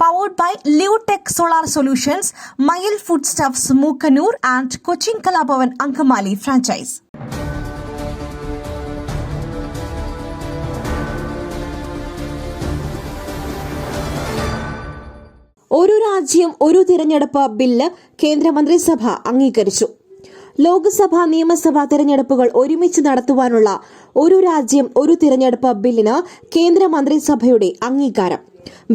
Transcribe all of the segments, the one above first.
Powered by Leotech solar solutions Mayil food stuffs Mookkannoor and Cochin Kalabhavan Angamaly franchise ഒരു രാജ്യം ഒരു തിരഞ്ഞെടുപ്പ് bill കേന്ദ്രമന്ത്രിസഭ അംഗീകരിച്ചു. ലോക്സഭാ നിയമസഭാ തിരഞ്ഞെടുപ്പുകൾ ഒരുമിച്ച് നടത്തുവാനുള്ള ഒരു രാജ്യം ഒരു തിരഞ്ഞെടുപ്പ് ബില്ലിന് കേന്ദ്രമന്ത്രിസഭയുടെ അംഗീകാരം.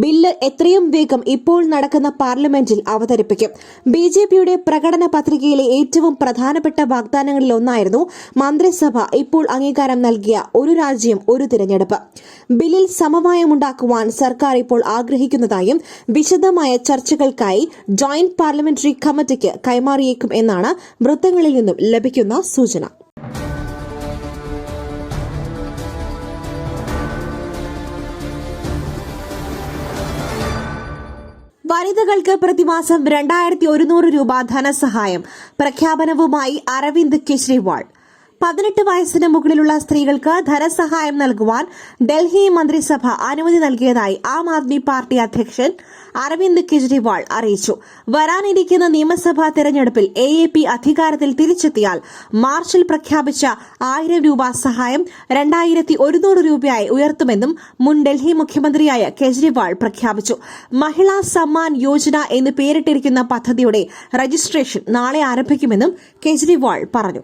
ബില്ല് എത്രയും വേഗം ഇപ്പോൾ നടക്കുന്ന പാർലമെന്റിൽ അവതരിപ്പിക്കും. ബി ജെ പിയുടെ പ്രകടന പത്രികയിലെ ഏറ്റവും പ്രധാനപ്പെട്ട വാഗ്ദാനങ്ങളിൽ ഒന്നായിരുന്നു മന്ത്രിസഭ ഇപ്പോൾ അംഗീകാരം നൽകിയ ഒരു രാജ്യം ഒരു തിരഞ്ഞെടുപ്പ്. ബില്ലിൽ സമവായമുണ്ടാക്കുവാൻ സർക്കാർ ഇപ്പോൾ ആഗ്രഹിക്കുന്നതായും വിശദമായ ചർച്ചകൾക്കായി ജോയിന്റ് പാർലമെന്ററി കമ്മിറ്റിക്ക് കൈമാറിയേക്കും എന്നാണ് വൃത്തങ്ങളിൽ നിന്നും ലഭിക്കുന്ന സൂചന. വനിതകൾക്ക് പ്രതിമാസം രണ്ടായിരത്തി ഒരുന്നൂറ് രൂപ ധനസഹായം. പ്രഖ്യാപനവുമായി അരവിന്ദ് കെജ്രിവാൾ. പതിനെട്ട് വയസ്സിന് മുകളിലുള്ള സ്ത്രീകൾക്ക് ധനസഹായം നൽകുവാൻ ഡൽഹി മന്ത്രിസഭ അനുമതി നൽകിയതായി ആം ആദ്മി പാർട്ടി അധ്യക്ഷൻ അരവിന്ദ് കെജ്രിവാൾ അറിയിച്ചു. വരാനിരിക്കുന്ന നിയമസഭാ തെരഞ്ഞെടുപ്പിൽ എ എ പി അധികാരത്തിൽ തിരിച്ചെത്തിയാൽ മാർച്ചിൽ പ്രഖ്യാപിച്ച ആയിരം രൂപ സഹായം രണ്ടായിരത്തി ഒരുന്നൂറ് രൂപയായി ഉയർത്തുമെന്നും മുൻ ഡൽഹി മുഖ്യമന്ത്രിയായ കെജ്രിവാൾ പ്രഖ്യാപിച്ചു. മഹിളാ സമ്മാൻ യോജന എന്ന് പേരിട്ടിരിക്കുന്ന പദ്ധതിയുടെ രജിസ്ട്രേഷൻ നാളെ ആരംഭിക്കുമെന്നും കെജ്രിവാൾ പറഞ്ഞു.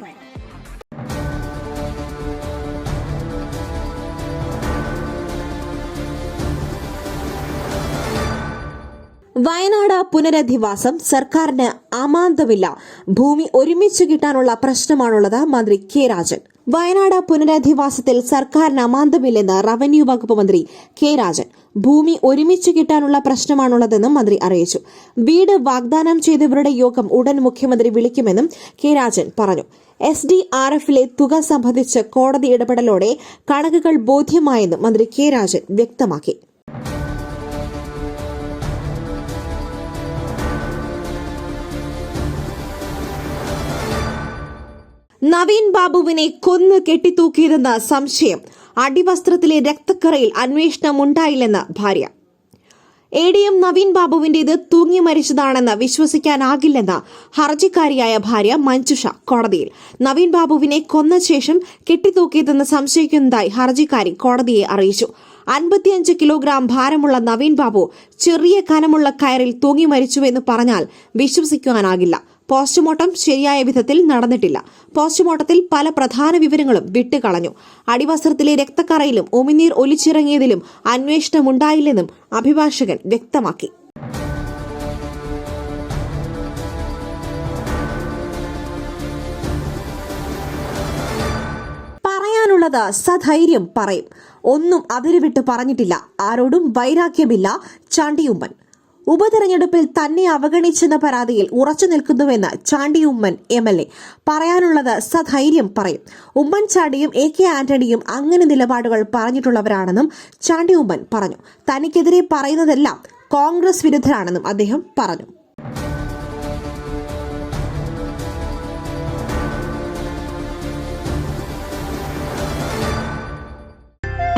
വയനാട് പുനരധിവാസം സർക്കാരിന് അമാന്തമില്ല ഭൂമി ഒരുമിച്ച് കിട്ടാനുള്ള പ്രശ്നമാണുള്ളത് മന്ത്രി കെ രാജൻ. വയനാട് പുനരധിവാസത്തിൽ സർക്കാരിന് അമാന്തമില്ലെന്ന് റവന്യൂ വകുപ്പ് മന്ത്രി കെ രാജൻ. ഭൂമി ഒരുമിച്ച് കിട്ടാനുള്ള പ്രശ്നമാണുള്ളതെന്നും മന്ത്രി അറിയിച്ചു. വീട് വാഗ്ദാനം ചെയ്തവരുടെ യോഗം ഉടൻ മുഖ്യമന്ത്രി വിളിക്കുമെന്നും കെ രാജൻ പറഞ്ഞു. എസ് ഡി ആർ എഫിലെ തുക സംബന്ധിച്ച് കോടതി ഇടപെടലോടെ കണക്കുകൾ ബോധ്യമായെന്നും മന്ത്രി കെ രാജൻ വ്യക്തമാക്കി. നവീൻ ബാബുവിനെ കൊന്നു കെട്ടിത്തൂക്കിയതെന്ന സംശയം. അടിവസ്ത്രത്തിലെ രക്തക്കറയിൽ അന്വേഷണം ഉണ്ടായില്ലെന്ന് ഭാര്യ. എ ഡി എം നവീൻ ബാബുവിന്റേത് തൂങ്ങി മരിച്ചതാണെന്ന് വിശ്വസിക്കാനാകില്ലെന്ന് ഹർജിക്കാരിയായ ഭാര്യ മഞ്ജുഷ കോടതിയിൽ. നവീൻ ബാബുവിനെ കൊന്ന ശേഷം കെട്ടിത്തൂക്കിയതെന്ന് സംശയിക്കുന്നതായി ഹർജിക്കാരി കോടതിയെ അറിയിച്ചു. അൻപത്തിയഞ്ച് കിലോഗ്രാം ഭാരമുള്ള നവീൻ ബാബു ചെറിയ കനമുള്ള കയറിൽ തൂങ്ങി മരിച്ചുവെന്ന് പറഞ്ഞാൽ വിശ്വസിക്കുവാനാകില്ല പോസ്റ്റ്മോർട്ടം ശരിയായ വിധത്തിൽ നടന്നിട്ടില്ല. പോസ്റ്റ്മോർട്ടത്തിൽ പല പ്രധാന വിവരങ്ങളും വിട്ടുകളഞ്ഞു. അടിവസ്ത്രത്തിലെ രക്തക്കറയിലും ഉമിനീർ ഒലിച്ചിറങ്ങിയതിലും അന്വേഷണം ഉണ്ടായില്ലെന്നും അഭിഭാഷകൻ വ്യക്തമാക്കി. പറയാനുള്ളത് സധൈര്യം പറയും. ഒന്നും അതിരുവിട്ട് പറഞ്ഞിട്ടില്ല. ആരോടും വൈരാഗ്യമില്ല ചാണ്ടിയുമ്മൻ. ഉപതെരഞ്ഞെടുപ്പിൽ തന്നെ അവഗണിച്ചെന്ന പരാതിയിൽ ഉറച്ചു നിൽക്കുന്നുവെന്ന് Chandy Oommen M L A പറയാനുള്ളത് സധൈര്യം പറയും. ഉമ്മൻചാണ്ടിയും എ കെ ആന്റണിയും അങ്ങനെ നിലപാടുകൾ പറഞ്ഞിട്ടുള്ളവരാണെന്നും ചാണ്ടി ഉമ്മൻ പറഞ്ഞു. തനിക്കെതിരെ പറയുന്നതെല്ലാം കോൺഗ്രസ് വിരുദ്ധരാണെന്നും അദ്ദേഹം പറഞ്ഞു.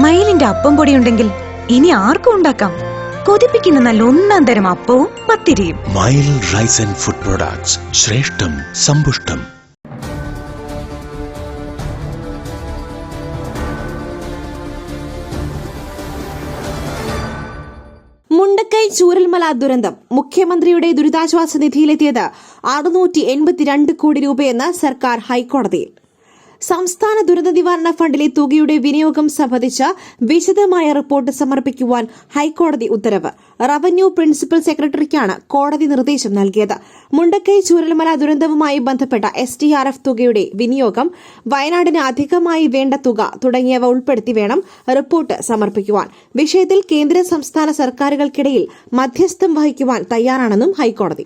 മയിലിന്റെ അപ്പം പൊടിയുണ്ടെങ്കിൽ ഇനി ആർക്കും ഉണ്ടാക്കാം? കൊതിപ്പിക്കുന്ന നല്ല ഒന്നാം തരം അപ്പവും പത്തിരിയും. Mile rice and food products ശ്രേഷ്ഠം സമ്പുഷ്ടം. മുണ്ടക്കൈ ചൂരൽമല ദുരന്തം മുഖ്യമന്ത്രിയുടെ ദുരിതാശ്വാസ നിധിയിലെത്തിയത് അറുന്നൂറ്റി എൺപത്തിരണ്ട് കോടി രൂപയെന്ന് സർക്കാർ ഹൈക്കോടതിയിൽ. സംസ്ഥാന ദുരന്ത നിവാരണ ഫണ്ടിലെ തുകയുടെ വിനിയോഗം സംബന്ധിച്ച വിശദമായ റിപ്പോർട്ട് സമർപ്പിക്കുവാൻ ഹൈക്കോടതി ഉത്തരവ്. റവന്യൂ പ്രിൻസിപ്പൽ സെക്രട്ടറിക്കാണ് കോടതി നിർദ്ദേശം നൽകിയത്. മുണ്ടക്കൈ ചൂരൽമല ദുരന്തവുമായി ബന്ധപ്പെട്ട എസ് ഡി ആർ എഫ് തുകയുടെ വിനിയോഗം വയനാടിന് അധികമായി വേണ്ട തുക തുടങ്ങിയവ ഉൾപ്പെടുത്തി വേണം റിപ്പോർട്ട് സമർപ്പിക്കുവാൻ. വിഷയത്തിൽ കേന്ദ്ര സംസ്ഥാന സർക്കാരുകൾക്കിടയിൽ മധ്യസ്ഥം വഹിക്കുവാൻ തയ്യാറാണെന്നും ഹൈക്കോടതി.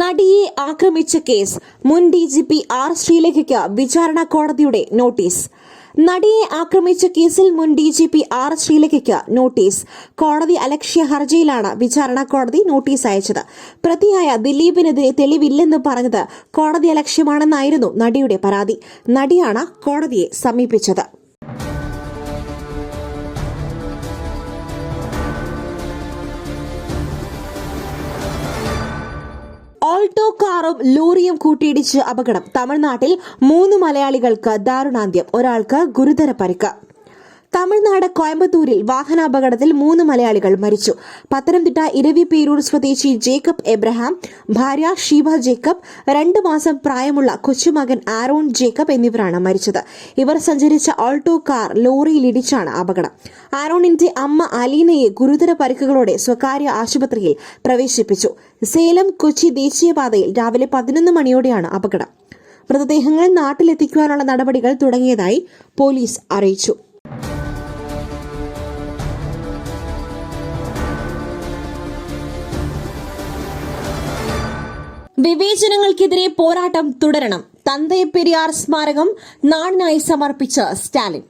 നടിയെ ആക്രമിച്ച കേസ് മുൻ ഡി ജി പി ആർ ശ്രീലേഖയ്ക്ക് വിചാരണ കോടതിയുടെ നോട്ടീസ്. നടിയെ ആക്രമിച്ച കേസിൽ മുൻ ഡി ജി പി ആർ ശ്രീലേഖയ്ക്ക് നോട്ടീസ്. കോടതി അലക്ഷ്യ ഹർജിയിലാണ് വിചാരണ കോടതി നോട്ടീസ് അയച്ചത്. പ്രതിയായ ദിലീപിനെതിരെ തെളിവില്ലെന്ന് പറഞ്ഞത് കോടതി അലക്ഷ്യമാണെന്നായിരുന്നു നടിയുടെ പരാതി. നടിയാണ് കോടതിയെ സമീപിച്ചത്. ഓൾട്ടോ കാറും ലോറിയും കൂട്ടിയിടിച്ച് അപകടം. തമിഴ്നാട്ടിൽ മൂന്ന് മലയാളികൾക്ക് ദാരുണാന്ത്യം. ഒരാൾക്ക് ഗുരുതര പരിക്ക്. തമിഴ്നാട് കോയമ്പത്തൂരിൽ വാഹനാപകടത്തിൽ മൂന്ന് മലയാളികൾ മരിച്ചു. പത്തനംതിട്ട ഇരവിപേരൂർ സ്വദേശി ജേക്കബ് എബ്രഹാം ഭാര്യ ഷീബ ജേക്കബ് രണ്ട് മാസം പ്രായമുള്ള കൊച്ചുമകൻ ആരോൺ ജേക്കബ് എന്നിവരാണ് മരിച്ചത്. ഇവർ സഞ്ചരിച്ച ഓൾട്ടോ കാർ ലോറിയിലിടിച്ചാണ് അപകടം. ആരോണിന്റെ അമ്മ അലീനയെ ഗുരുതര പരിക്കുകളോടെ സ്വകാര്യ ആശുപത്രിയിൽ പ്രവേശിപ്പിച്ചു. സേലം കൊച്ചി ദേശീയപാതയിൽ രാവിലെ പതിനൊന്ന് മണിയോടെയാണ് അപകടം. മൃതദേഹങ്ങൾ നാട്ടിലെത്തിക്കുവാനുള്ള നടപടികൾ തുടങ്ങിയതായി പോലീസ് അറിയിച്ചു. വിവേചനങ്ങൾക്കെതിരെ പോരാട്ടം തുടരണം. തന്തയപ്പെരിയാർ സ്മാരകം നാടിനായി സമർപ്പിച്ച് സ്റ്റാലിൻ.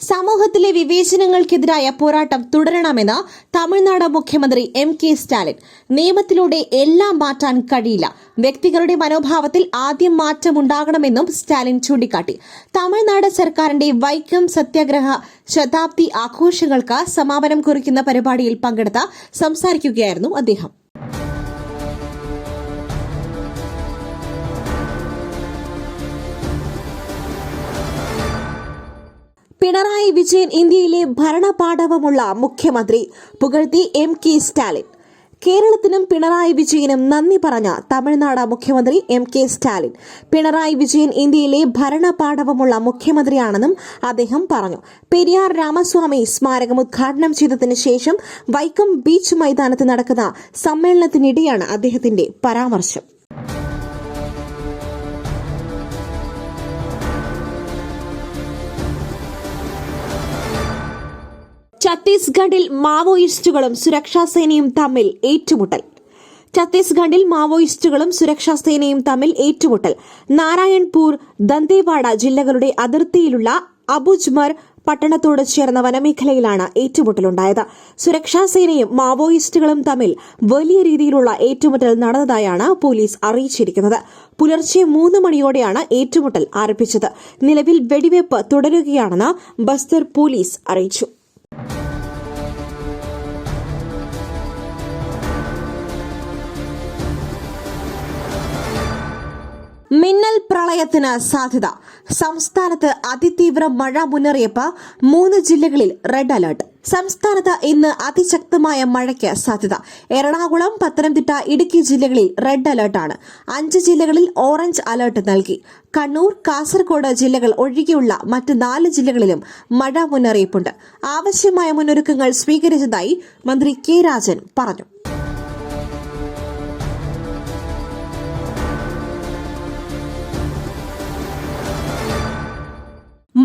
സമൂഹത്തിലെ വിവേചനങ്ങൾക്കെതിരായ പോരാട്ടം തുടരണമെന്ന് തമിഴ്നാട് മുഖ്യമന്ത്രി എം കെ സ്റ്റാലിൻ. നിയമത്തിലൂടെ എല്ലാം മാറ്റാൻ കഴിയില്ല. വ്യക്തികളുടെ മനോഭാവത്തിൽ ആദ്യം മാറ്റമുണ്ടാകണമെന്നും സ്റ്റാലിൻ ചൂണ്ടിക്കാട്ടി. തമിഴ്നാട് സർക്കാരിന്റെ വൈക്കം സത്യാഗ്രഹ ശതാബ്ദി ആഘോഷങ്ങൾക്ക് സമാപനം കുറിക്കുന്ന പരിപാടിയിൽ പങ്കെടുത്ത് സംസാരിക്കുകയായിരുന്നു അദ്ദേഹം. പിണറായി വിജയൻ ഇന്ത്യയിലെ ഭരണപാഠവമുള്ള മുഖ്യമന്ത്രി പുകഴ്ത്തി എം കെ സ്റ്റാലിൻ. കേരളത്തിനും പിണറായി വിജയനും നന്ദി പറഞ്ഞ തമിഴ്നാട് മുഖ്യമന്ത്രി എം കെ സ്റ്റാലിൻ. പിണറായി വിജയൻ ഇന്ത്യയിലെ ഭരണപാഠവമുള്ള മുഖ്യമന്ത്രിയാണെന്നും അദ്ദേഹം പറഞ്ഞു. പെരിയാർ രാമസ്വാമി സ്മാരകം ഉദ്ഘാടനം ചെയ്തതിനു ശേഷം വൈക്കം ബീച്ച് മൈതാനത്ത് നടക്കുന്ന സമ്മേളനത്തിനിടെയാണ് അദ്ദേഹത്തിന്റെ പരാമർശം. ഛത്തീസ്ഗഡിൽ മാവോയിസ്റ്റുകളും സുരക്ഷാ സേനയും തമ്മിൽ ഏറ്റുമുട്ടൽ. ഛത്തീസ്ഗഡിൽ മാവോയിസ്റ്റുകളും സുരക്ഷാ സേനയും തമ്മിൽ ഏറ്റുമുട്ടൽ. നാരായൺപൂർ ദന്തേവാഡ ജില്ലകളുടെ അതിർത്തിയിലുള്ള അബുജ്മർ പട്ടണത്തോട് ചേർന്ന വനമേഖലയിലാണ് ഏറ്റുമുട്ടലുണ്ടായത്. സുരക്ഷാ സേനയും മാവോയിസ്റ്റുകളും തമ്മിൽ വലിയ രീതിയിലുള്ള ഏറ്റുമുട്ടൽ നടന്നതായാണ് പോലീസ് അറിയിച്ചിരിക്കുന്നത്. പുലർച്ചെ മൂന്ന് മണിയോടെയാണ് ഏറ്റുമുട്ടൽ ആരംഭിച്ചത്. നിലവിൽ വെടിവയ്പ് തുടരുകയാണെന്ന് ബസ്തർ പോലീസ് അറിയിച്ചു. മിന്നൽ പ്രളയത്തിന് സാധ്യത. സംസ്ഥാനത്ത് അതിതീവ്ര മഴ മുന്നറിയിപ്പ് മൂന്ന് ജില്ലകളിൽ റെഡ് അലർട്ട് സംസ്ഥാനത്ത് ഇന്ന് അതിശക്തമായ മഴയ്ക്ക് സാധ്യത. എറണാകുളം പത്തനംതിട്ട ഇടുക്കി ജില്ലകളിൽ റെഡ് അലർട്ടാണ് അഞ്ച് ജില്ലകളിൽ ഓറഞ്ച് അലർട്ട് നൽകി. കണ്ണൂർ കാസർഗോഡ് ജില്ലകൾ ഒഴികെയുള്ള മറ്റ് നാല് ജില്ലകളിലും മഴ മുന്നറിയിപ്പുണ്ട്. ആവശ്യമായ മുന്നൊരുക്കങ്ങൾ സ്വീകരിച്ചതായി മന്ത്രി കെ രാജൻ പറഞ്ഞു.